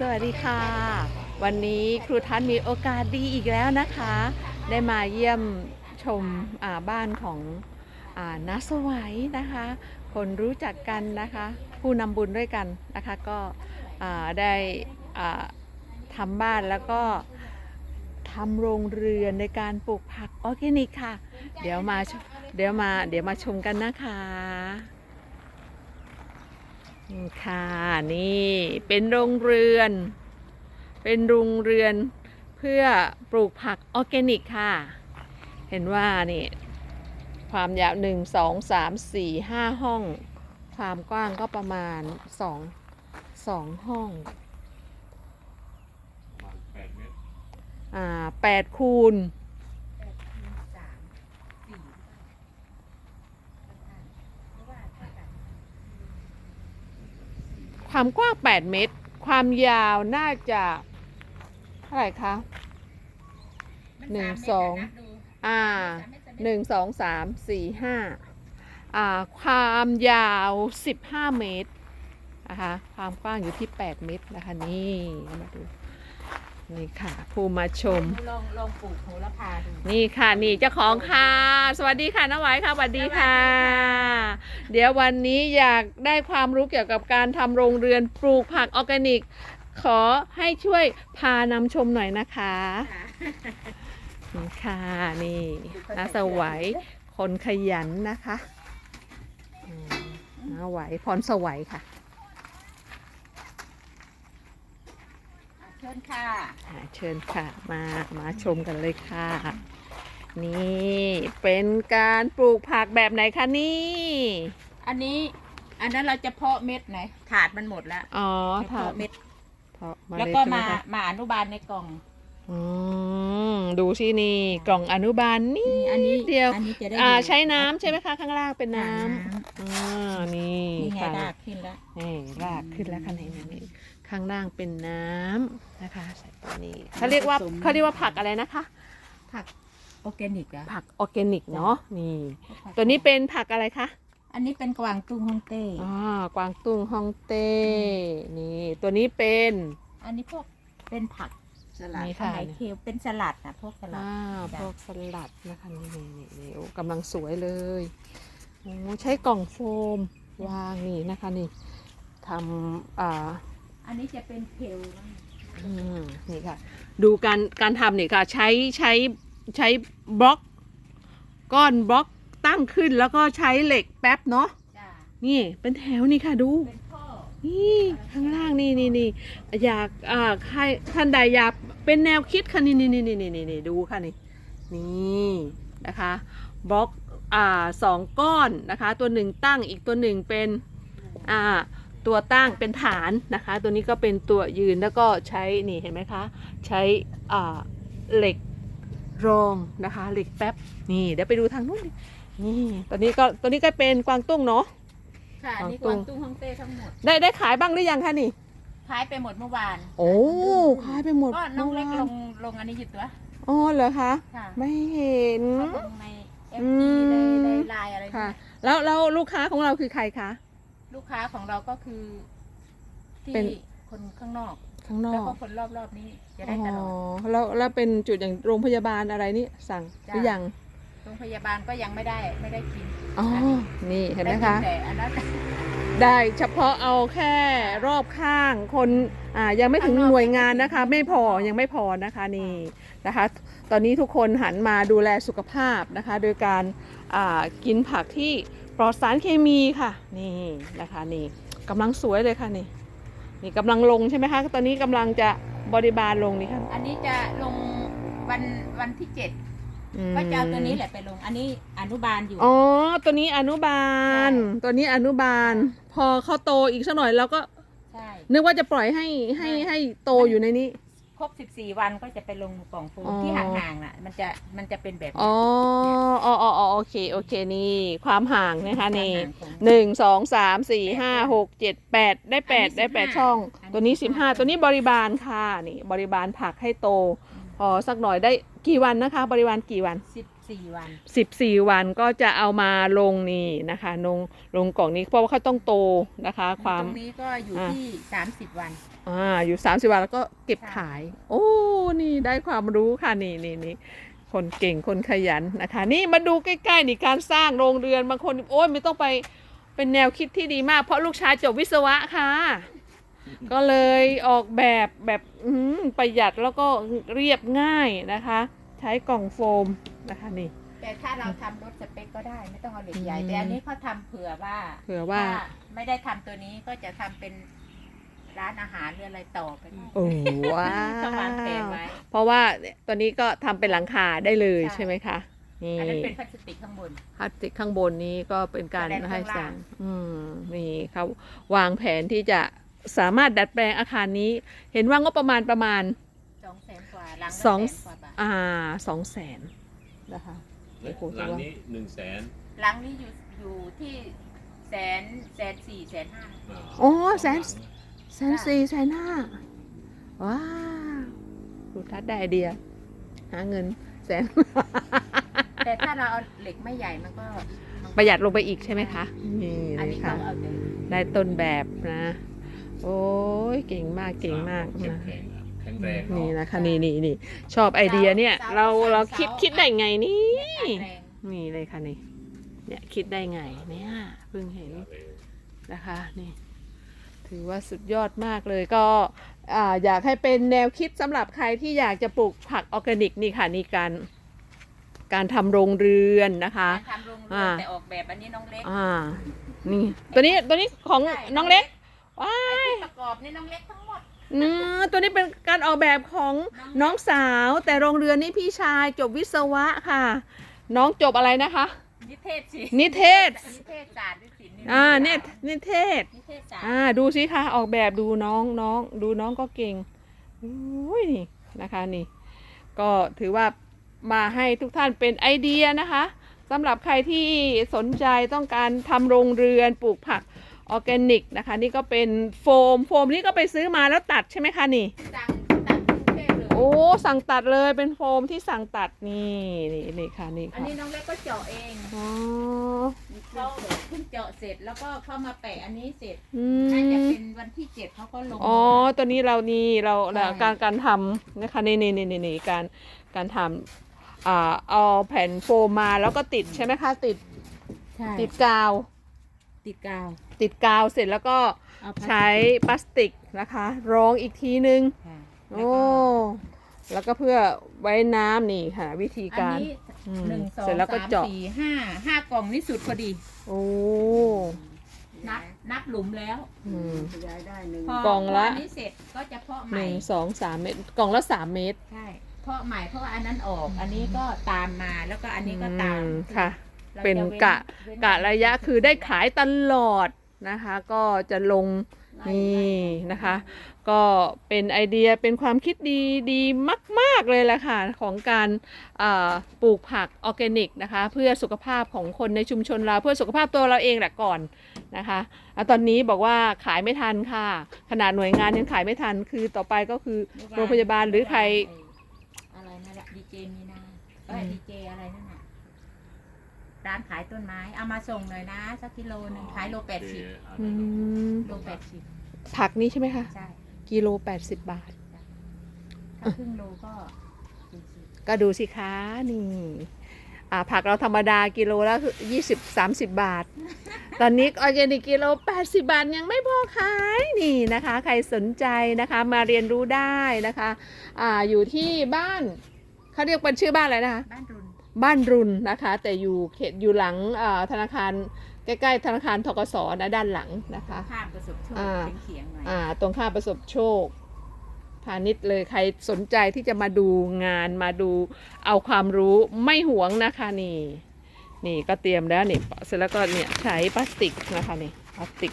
สวัสดีค่ะ วันนี้ครูทัศน์มีโอกาสดีอีกแล้วนะคะ ได้มาเยี่ยมชมบ้านของอน้าสวัยนะคะ คนรู้จักกันนะคะ ผู้นำบุญด้วยกันนะคะ ก็ได้ทำบ้านแล้วก็ทำโรงเรือนในการปลูกผักออร์แกนิกค่ะ เดี๋ยวมาเดี๋ยวมาเดี๋ยวมาชมกันนะคะ ค่ะนี่เป็นโรงเรือน เป็นโรงเรือนเพื่อปลูกผักออร์แกนิกค่ะ เห็นว่านี่ความยาวหนึ่งสองสามสี่ห้าห้อง ความกว้างก็ประมาณสองสองห้องอ่าแปดคูณ ความกว้าง 8 เมตร ความยาวน่าจะเท่าไหร่คะ หนึ่งสอง อ่าหนึ่งสองสามสี่ห้าอ่า ความยาว 15 เมตรนะคะความกว้างอยู่ที่ 8 เมตรนะคะนี่มาดู นี่ค่ะ ผู้มาชม ลองลองปลูกโหระพาดู นี่ค่ะนี่เจ้าของค่ะ สวัสดีค่ะน้าไหวค่ะสวัสดีค่ะเดี๋ยววันนี้อยากได้ความรู้เกี่ยวกับการทำโรงเรือนปลูกผักออร์แกนิก ขอให้ช่วยพานำชมหน่อยนะคะนี่ค่ะนี่น้าสวัยคนขยันนะคะอืมน้าไหวพรสวัยค่ะ ชิญค่ะอ่าเชิญค่ะมามาชมกันเลยค่ะ นี่เป็นการปลูกผักแบบไหนคะนี่ อันนี้อันนั้นเราจะเพาะเม็ดไหนถาดมันหมดแล้วอ๋อจะถาเพาะเม็ดเพาะเมแล้วล็ดก็ใช่ไหมาคะมาอนุบาลในกล่อง อืมดูที่นี่กล่องอนุบาลนี่นี่อันนี้เดียว อันนี้จะได้อ่าอยู่ใช้น้ำใช่ไหมคะข้างล่างเป็นน้อ่าำอ่านี่นี่ไงค่ะรากขึ้นแล้วนี่รากขึ้นแล้วค่ะนี่นี่นี่ข้างล่างเป็นน้ำนะคะใส่ตัวนี้เขาเรียกว่าเขาเรียกว่าผักอะไรนะคะ ผักออร์แกนิกอะผักออร์แกนิกเนาะนี่ ตัวนี้เป็นผักอะไรคะ อันนี้เป็นกวางตุ้งฮ่องเต้ อ่ากวางตุ้งฮ่องเต้ นี่ ตัวนี้เป็น อันนี้พวกเป็นผัก สลัดนี่อัค่ะนไหนเคียวเป็นสลัดนะพวกสลัด อ่าจ้ะ พวกสลัดนะคะนี่นี่นี่นี่โอ้กำลังสวยเลยโอ้ใช้กล่องโฟมวางนี่นะคะนี่ทำอ่า อันนี้จะเป็นเพลนะอืมนี่ค่ะ ดูการการทำนี่ค่ะ ใช้ใช้ใช้บล็อก ก้อนบล็อกตั้งขึ้นแล้วก็ใช้เหล็กแป๊บเนาะจ้านี่เป็นแถวนี่ค่ะดู เป็นท่อ นี่ข้างล่างนี่นี่นี่อยากอ่าใครท่านใดอยากเป็นแนวคิดค่ะนี่นี่นี่นี่นี่นี่ดูค่ะนี่นี่นะคะบล็อกอ่าสองก้อนนะคะ ตัวหนึ่งตั้งอีกตัวหนึ่งเป็นอ่าตัวตั้งเป็นฐานนะคะ ตัวนี้ก็เป็นตัวยืนแล้วก็ใช้นี่เห็นไหมคะ ใช้อ่าเหล็กรองนะคะเหล็กแป๊บนี่เดี๋ยวไปดูทางนู้นนี่ตัวนี้ก็ตัวนี้ก็เป็นกวางตุ้งเนาะ ค่ะอันนี้กกวางวางตุ้งฮ่องเต้ทั้งหมด ได้ได้ขายบ้างหรือยังคะนี่ ขายไปหมดเมื่อวาน โอ้ขายไปหมดก็น้องเล็กมื่ลวานงลงอันนี้อยู่ตัวอ๋อเหรอคะค่ะไม่เห็นเขาลงในเออืฟมในในไลน์อะไรค่ะเนี่ยแล้วแล้วลูกค้าของเราคือใครคะลูกค้าของเราก็คือที่เป็นคนข้างนอกข้างนอแล้วกก็คนรอบๆนี้จะอ๋ได้ตลอดอแล้วแล้วเป็นจุดอย่างโรงพยาบาลอะไรนี่สั่งหจ้ะรือยังโรงพยาบาลก็ยังไม่ได้ไม่ได้กิน อ๋อ นี่เห็นไหมด้กิคะ แต่อันนั้นได้เฉพาะเอาแค่รอบข้างคนอ่ายังไม่ถึงข้างนอกหน่วยงานนะคะ ไม่พอยังไม่พอนะคะนี่นะคะ ตอนนี้ทุกคนหันมาดูแลสุขภาพนะคะ โดยการอ่ากินผักที่ปลอดสารเคมีค่ะ นี่นะคะนี่กำลังสวยเลยค่ะนี่นี่กำลังลงใช่ไหมคะ ตอนนี้กำลังจะบริบาลลงนี่ค่ะอันนี้จะลงวันวันที่เจ็ดอืม ก็จะเอาตัวนี้แหละไปลง อันนี้อนุบาลอยู่ อ๋อ ตัวนี้อนุบาลใช่ตัวนี้อนุบาล พอเขาโตอีกสักหน่อยเราก็ใช่ นึกว่าจะปล่อยให้ให้ใช่ให้โตอยู่ในนี้ ครบสิบสี่วันก็จะไปลงกล่องโฟมอ๋อที่ห่างๆน่ะ มันจะมันจะเป็นแบบนี้ อ๋ออ๋ออ๋ออ๋อโอเคโอเคนี่ ความห่างนะคะนี่ความห่างของหนึ่งสองสามสี่ห้าหกเจ็ดแปดได้แปดอันนี้ได้แปด15ช่องอันนี้ตัวนี้สิบห้า15ตัวนี้บริบาลค่ะนี่ บริบาลผักให้โต พอสักหน่อยได้กี่วันนะคะ บริวารกี่วันสิบสี่วัน 14 วันก็จะเอามาลงนี่นะคะลงลงกล่องนี้เพราะว่าเขาต้องโตนะคะ ความ ตรงนี้ก็อยู่อ่า ที่สามสิบวัน อ่าอยู่ 30 วันแล้วก็เก็บใช่ขาย โอ้นี่ได้ความรู้ค่ะนี่นี่นี่คนเก่งคนขยันนะคะ นี่มาดูใกล้ๆนี่การสร้างโรงเรือนบางคนโอ้ยไม่ต้องไปเป็นแนวคิดที่ดีมาก เพราะลูกชายจบวิศวะค่ะ ก็เลยออกแบบแบบอืมประหยัดแล้วก็เรียบง่ายนะคะ ใช้กล่องโฟมนะคะนี่แต่ถ้าเราทำรถสเปคก็ได้ไม่ต้องเอาเหล็กใหญ่อืมแต่อันนี้เขาทำเผื่อว่าเผื่อว่าถ้ไม่ได้ทำตัวนี้ก็จะทำเป็นร้านอาหารหรืออะไรต่อไปได้โอ้ว้าเขาวางแผนวไว้เพราะว่าตัวนี้ก็ทำเป็นหลังคาได้เลยใช่ใช่ไหมคะนี่อันนั้นเป็นพลาสติกข้างบนพลาสติกข้างบนนี้ก็เป็นการแสดงให้ข้างแสล่างงอืมนี่เขาวางแผนที่จะ สามารถดัดแปลงอาคารนี้ เห็นว่างบประมาณประมาณ สองแสนกว่าหลังละสอง แสนกว่าบาทอ่าสองแสนนะคะโอ้โหหลังนี้หนึ่งแสนหลังนี้อยู่อยู่ที่แสนแสนสี่แสนห้าโอ้แสน แสนสี่แสนห้าว้าวดูทัดได้ไอเดีย หาเงินแสน แต่ถ้าเราเอาเหล็กไม่ใหญ่มันก็มันก็ประหยัดลงไปอีกใช่ไหมคะนี่อันเลนี้ยเขาค่ะเอาแต่ได้ต้นแบบนะ โอ้ยเก่งมากเก่งมากแข็งนะแข็งอะแข็งแรงนี่นะคะนี่นี่นี่ชอบไอเดียเนี่ย เราเราคิดคิดได้ไงนี่อัดแรงนี่เลยค่ะนี่เนี่ยคิดได้ไงเนี่ยเพิ่งเห็นนะคะนี่ถือว่าสุดยอดมากเลยก็อ่าอยากให้เป็นแนวคิดสำหรับใครที่อยากจะปลูกผักออร์แกนิกนี่ค่ะนี่การการทำโรงเรือนนะคะการทำโรงเรือ่าอนแต่ออกแบบอันนี้น้องเล็กอ่านี่ตัวนี้ตัวนี้ของใช่น้องเล็ก ว้าไอ้ยที่ประกอบนี่น้องเล็กทั้งหมดอืมตัวนี้เป็นการออกแบบของน้องสาว แต่โรงเรือนนี่พี่ชายจบวิศวะค่ะ น้องจบอะไรนะคะ นิเทศสินิเทศ นิเทศศาสตร์หรือศิลป์อ่าเนี่ยนิเทศ นิเทศศาสตร์อ่าดูสิคะออกแบบดูน้องน้องดูน้องก็เก่งอุ้ยนี่นะคะนี่ ก็ถือว่ามาให้ทุกท่านเป็นไอเดียนะคะสำหรับใครที่สนใจต้องการทำโรงเรือนปลูกผัก ออร์แกนิกนะคะ นี่ก็เป็นโฟม โฟมนี่ก็ไปซื้อมาแล้วตัดใช่ไหมคะนี่ สั่งสั่งกรุงเทพเลย โอ้ สั่งตัดเลยเป็นโฟมที่สั่งตัดนี่นี่นี่ค่ะนี่อันค่ะนี้น้องเล็กก็เจาะเองอ๋อเขาเพิ่งเจาะเสร็จแล้วก็เข้ามาแปะอันนี้เสร็จอืน่าจะมเป็นวันที่เจ็ดเขาก็ลง อ๋อตัวนี้เรานี่เราเราใช่ การการทำนะคะนี่นี่นี่นี่นี่การการทำอ่าเอาแผ่นโฟมมาแล้วก็ติดใช่ไหมคะติดใช่ติดกาว ติดกาว ติดกาวเสร็จแล้วก็เอาพลาสติก ใช้พลาสติกนะคะรองอีกทีนึง ค่ะโอ้แล้วก็เพื่อไว้น้ำนี่ค่ะ วิธีอันการ นี้อืมหนึ่งสองเสร็จแล้วก็สามเจาะ สี่ห้าห้ากล่องนี่สุดพอดี โอ้นับนับหลุมแล้วอืมย้ายได้หนึ่งพอกล่องละพนนี้เสร็จก็จะเพาะใหหม่นึ่งสองสามเมตรกล่องละสามเมตรใช่เพาะใหม่เพราะว่าอันนั้นออก อันนี้ก็ตามมาแล้วก็อันนี้ก็ตามอืมค่ะรา เป็นจว้กะเว้นกะระยะคือได้ขายตลอดนะคะ ก็จะลงนี่นะคะ ก็เป็นไอเดียเป็นความคิดดีดีมาก ๆ เลยแหละค่ะ ของการอ่าปลูกผักออร์แกนิกนะคะ เพื่อสุขภาพของคนในชุมชนเราเพื่อสุขภาพตัวเราเองแหละก่อนนะคะอะตอนนี้บอกว่าขายไม่ทันค่ะ ขนาดหน่วยงานยังขายไม่ทัน คือต่อไปก็คือโรงพยาบาลหรือใครอะไรนั่นแหละดีเจมีนาเอ้ยดีเจอะไรนั่นน่ะ ร้านขายต้นไม้เอามาส่งหน่อยนะ สักกิโลหนึ่งขายโลแปดสิบอืมโลแปดสิบผักนี้ใช่ไหมคะ ใช่กิโล80บาท ถ้าครึ่งโลก็สี่สิบก็ดูสิคะนี่ อ่าผักเราธรรมดากิโลละยี่สิบสามสิบบาท ตอนนี้ออร์แกนิกกิโลแปดสิบาทยังไม่พอขายนี่นะคะ ใครสนใจนะคะมาเรียนรู้ได้นะคะ อ่าอยู่ที่บ้านเขาเรียกเป็นชื่อบ้านอะไรนะคะ บ้านรุน บ้านรุนนะคะ แต่อยู่เขตอยู่หลังอ่าธนาคารใกล้ๆธนาคารทกสนะด้านหลังนะคะข้ามประสบโชคอ่าเขียงๆหน่อยอ่าตรงข้ามประสบโชคพาณิชย์เลยใครสนใจที่จะมาดูงานมาดูเอาความรู้ไม่หวงนะคะนี่นี่ก็เตรียมแล้วนี่เสร็จแล้วก็เนี่ยใช้พลาสติกนะคะนี่พลาสติก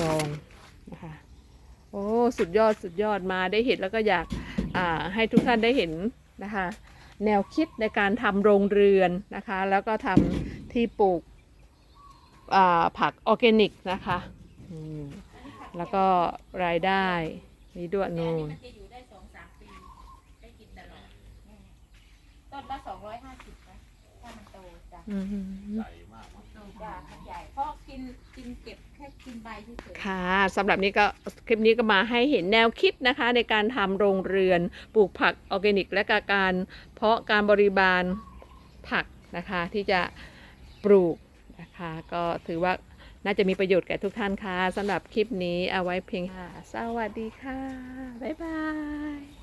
รองนะคะโอ้สุดยอดสุดยอดมาได้เห็นแล้วก็อยากอ่าให้ทุกท่านได้เห็นนะคะ แนวคิดในการทำโรงเรือนนะคะ แล้วก็ทำที่ปลูกอ่าผักออร์แกนิกนะคะอืมแล้วก็รายได้มีด้วยแต่อันนูนี้นมันจะอยู่ได้สองสามปีได้กินตลต้นละสองร้อยห้าสิบนะถ้ามันโตจ้ะอืมใหญ่มากมั้งโตจ้ะมันใหญ่เพราะกินกินเก็บแค่ กินใบเฉยๆ ค่ะสำหรับนี้ก็คลิปนี้ก็มาให้เห็นแนวคิดนะคะ ในการทำโรงเรือนปลูกผักออร์แกนิก และการเพาะการบริบาลผักนะคะที่จะปลูกนะคะก็ถือว่าน่าจะมีประโยชน์แก่ทุกท่านค่ะสำหรับคลิปนี้เอาไว้เพียงค่ะสวัสดีค่ะ บ๊ายบาย